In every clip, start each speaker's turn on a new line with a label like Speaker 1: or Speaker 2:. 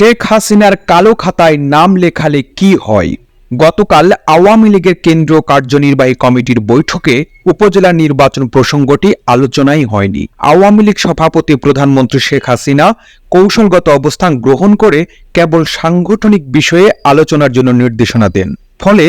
Speaker 1: শেখ হাসিনার কালো খাতায় নাম লেখালে কি হয়? গতকাল আওয়ামী লীগের কেন্দ্রীয় কার্যনির্বাহী কমিটির বৈঠকে উপজেলা নির্বাচন প্রসঙ্গটি আলোচনাই হয়নি। আওয়ামী লীগ সভাপতি প্রধানমন্ত্রী শেখ হাসিনা কৌশলগত অবস্থান গ্রহণ করে কেবল সাংগঠনিক বিষয়ে আলোচনার জন্য নির্দেশনা দেন। ফলে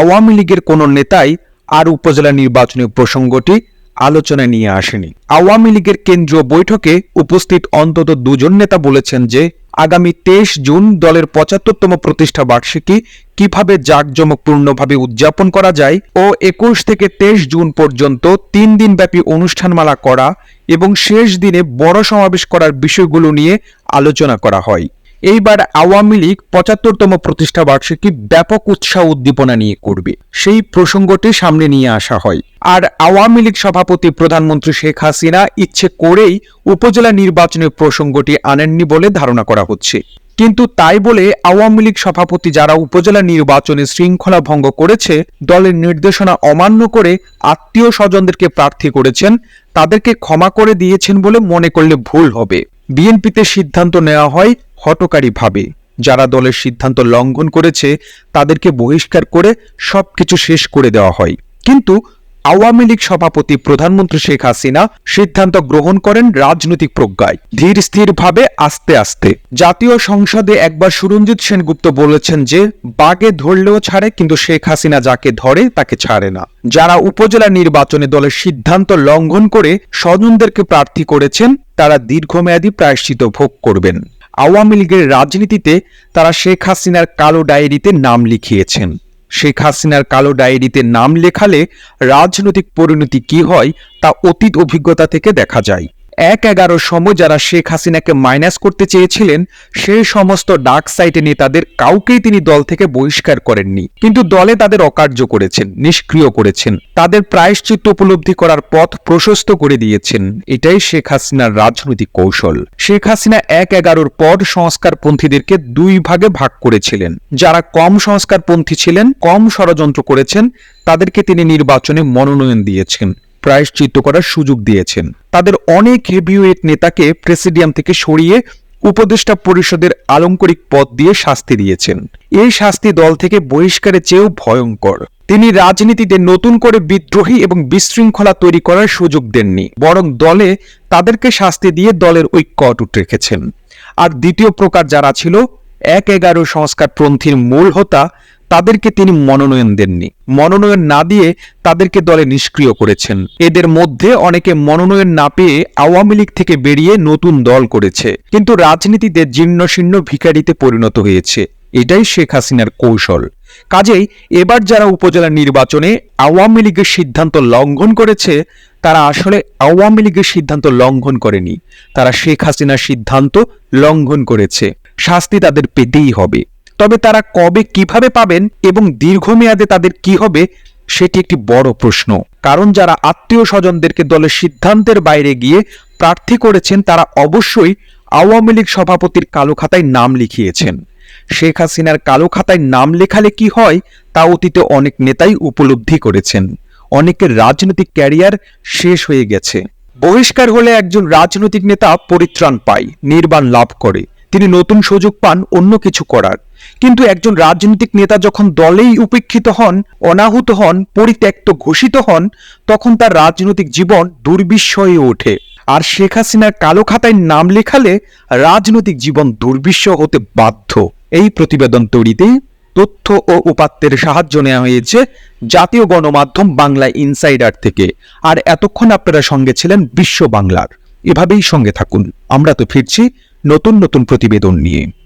Speaker 1: আওয়ামী লীগের কোনো নেতাই আর উপজেলা নির্বাচনী প্রসঙ্গটি আলোচনায় নিয়ে আসেনি। আওয়ামী লীগের কেন্দ্রীয় বৈঠকে উপস্থিত অন্তত দুজন নেতা বলেছেন যে আগামী তেইশ জুন দলের পঁচাত্তরতম প্রতিষ্ঠা বার্ষিকী কীভাবে জাঁকজমকপূর্ণভাবে উদযাপন করা যায় ও একুশ থেকে তেইশ জুন পর্যন্ত তিন দিনব্যাপী অনুষ্ঠানমালা করা এবং শেষ দিনে বড় সমাবেশ করার বিষয়গুলো নিয়ে আলোচনা করা হয়। এইবার আওয়ামী লীগ পঁচাত্তরতম প্রতিষ্ঠা বার্ষিকী ব্যাপক উৎসাহ উদ্দীপনা নিয়ে করবে। সেই প্রসঙ্গটি সামনে নিয়ে আসা হয়। আর আওয়ামী লীগ সভাপতি প্রধানমন্ত্রী শেখ হাসিনা ইচ্ছে করেই উপজেলা নির্বাচনের প্রসঙ্গটি আনেননি বলে ধারণা করা হচ্ছে। কিন্তু তাই বলে আওয়ামী লীগ সভাপতি যারা উপজেলা নির্বাচনে শৃঙ্খলা ভঙ্গ করেছে, দলের নির্দেশনা অমান্য করে আত্মীয় স্বজনদেরকে প্রার্থী করেছেন, তাদেরকে ক্ষমা করে দিয়েছেন বলে মনে করলে ভুল হবে। বিএনপিতে সিদ্ধান্ত নেওয়া হয় হটকারীভাবে। যারা দলের সিদ্ধান্ত লঙ্ঘন করেছে, তাদেরকে বহিষ্কার করে সবকিছু শেষ করে দেওয়া হয়। কিন্তু আওয়ামী লীগ সভাপতি প্রধানমন্ত্রী শেখ হাসিনা সিদ্ধান্ত গ্রহণ করেন রাজনৈতিক প্রজ্ঞায়। ধীর স্থিরভাবে আস্তে আস্তে। জাতীয় সংসদে একবার সুরঞ্জিত সেনগুপ্ত বলেছেন যে, বাগে ধরলেও ছাড়ে, কিন্তু শেখ হাসিনা যাকে ধরে তাকে ছাড়ে না। যারা উপজেলা নির্বাচনে দলের সিদ্ধান্ত লঙ্ঘন করে স্বজনদেরকে প্রার্থী করেছেন, তারা দীর্ঘমেয়াদী প্রায়শ্চিত ভোগ করবেন। আওয়ামী লীগের রাজনীতিতে তারা শেখ হাসিনার কালো ডায়েরিতে নাম লিখিয়েছেন। শেখ হাসিনার কালো ডায়েরিতে নাম লেখালে রাজনৈতিক পরিণতি কি হয় তা অতীত অভিজ্ঞতা থেকে দেখা যায়। এক এগারো সময় যারা শেখ হাসিনাকে মাইনাস করতে চেয়েছিলেন, সেই সমস্ত ডার্ক সাইটে নেতাদের কাউকেই তিনি দল থেকে বহিষ্কার করেননি। কিন্তু দলে তাদের অকার্য করেছেন, নিষ্ক্রিয় করেছেন। তাদের প্রায়শ্চিত্ত উপলব্ধি করার পথ প্রশস্ত করে দিয়েছেন। এটাই শেখ হাসিনার রাজনৈতিক কৌশল। শেখ হাসিনা এক এগারোর পর সংস্কারপন্থীদেরকে দুই ভাগে ভাগ করেছিলেন। যারা কম সংস্কারপন্থী ছিলেন, কম ষড়যন্ত্র করেছেন, তাদেরকে তিনি নির্বাচনে মনোনয়ন দিয়েছেন। প্রায়শ্চিত্ত করার সুযোগ দিয়েছেন। তাদের অনেক হেভিওয়েট নেতাকে প্রেসিডিয়াম থেকে সরিয়ে উপদেষ্টা পরিষদের আলংকরিক পদ দিয়ে শাস্তি দিয়েছেন। এই শাস্তি দল থেকে বহিষ্কারের চেয়েও ভয়ঙ্কর। তিনি রাজনীতিতে নতুন করে বিদ্রোহী এবং বিশৃঙ্খলা তৈরি করার সুযোগ দেননি, বরং দলে তাদেরকে শাস্তি দিয়ে দলের ঐক্য অটুট রেখেছেন। আর দ্বিতীয় প্রকার যারা ছিল, এক এগারো সংস্কারপন্থীর মূল হোতা তাদেরকে তিনি মনোনয়ন দেননি। মনোনয়ন না দিয়ে তাদেরকে দলে নিষ্ক্রিয় করেছেন। এদের মধ্যে অনেকে মনোনয়ন না পেয়ে আওয়ামী লীগ থেকে বেরিয়ে নতুন দল করেছে। কিন্তু রাজনীতিতে জীর্ণশীর্ণ ভিখারিতে পরিণত হয়েছে। এটাই শেখ হাসিনার কৌশল। কাজেই এবার যারা উপজেলা নির্বাচনে আওয়ামী লীগের সিদ্ধান্ত লঙ্ঘন করেছে, তারা আসলে আওয়ামী লীগের সিদ্ধান্ত লঙ্ঘন করেনি। তারা শেখ হাসিনার সিদ্ধান্ত লঙ্ঘন করেছে। শাস্তি তাদের পেতেই হবে। তবে তারা কবে কীভাবে পাবেন এবং দীর্ঘমেয়াদে তাদের কি হবে, সেটি একটি বড় প্রশ্ন। কারণ যারা আত্মীয় স্বজনদেরকে দলের সিদ্ধান্তের বাইরে গিয়ে প্রার্থী করেছেন, তারা অবশ্যই আওয়ামী লীগ সভাপতির কালো খাতায় নাম লিখিয়েছেন। শেখ হাসিনার কালো খাতায় নাম লেখালে কি হয়, তা অতীতে অনেক নেতাই উপলব্ধি করেছেন। অনেকের রাজনৈতিক ক্যারিয়ার শেষ হয়ে গেছে। বহিষ্কার হলে একজন রাজনৈতিক নেতা পরিত্রাণ পায়, নির্বাণ লাভ করে। তিনি নতুন সুযোগ পান, অন্য কিছু করার। কিন্তু একজন রাজনৈতিক নেতা যখন দলেই উপেক্ষিত হন, অনাহুত হন, পরিত্যক্ত ঘোষিত হন, তখন তার রাজনৈতিক জীবন দুর্বিষয়ে ওঠে। আর শেখ হাসিনার কালো খাতায় নাম লেখালে রাজনৈতিক জীবন দুর্বিষহ হতে বাধ্য। এই প্রতিবেদন তৈরিতে তথ্য ও উপাত্তের সাহায্য নেওয়া হয়েছে জাতীয় গণমাধ্যম বাংলা ইনসাইডার থেকে। আর এতক্ষণ আপনারা সঙ্গে ছিলেন বিশ্ব বাংলার। এভাবেই সঙ্গে থাকুন। আমরা তো ফিরছি নতুন নতুন প্রতিবেদন নিয়ে।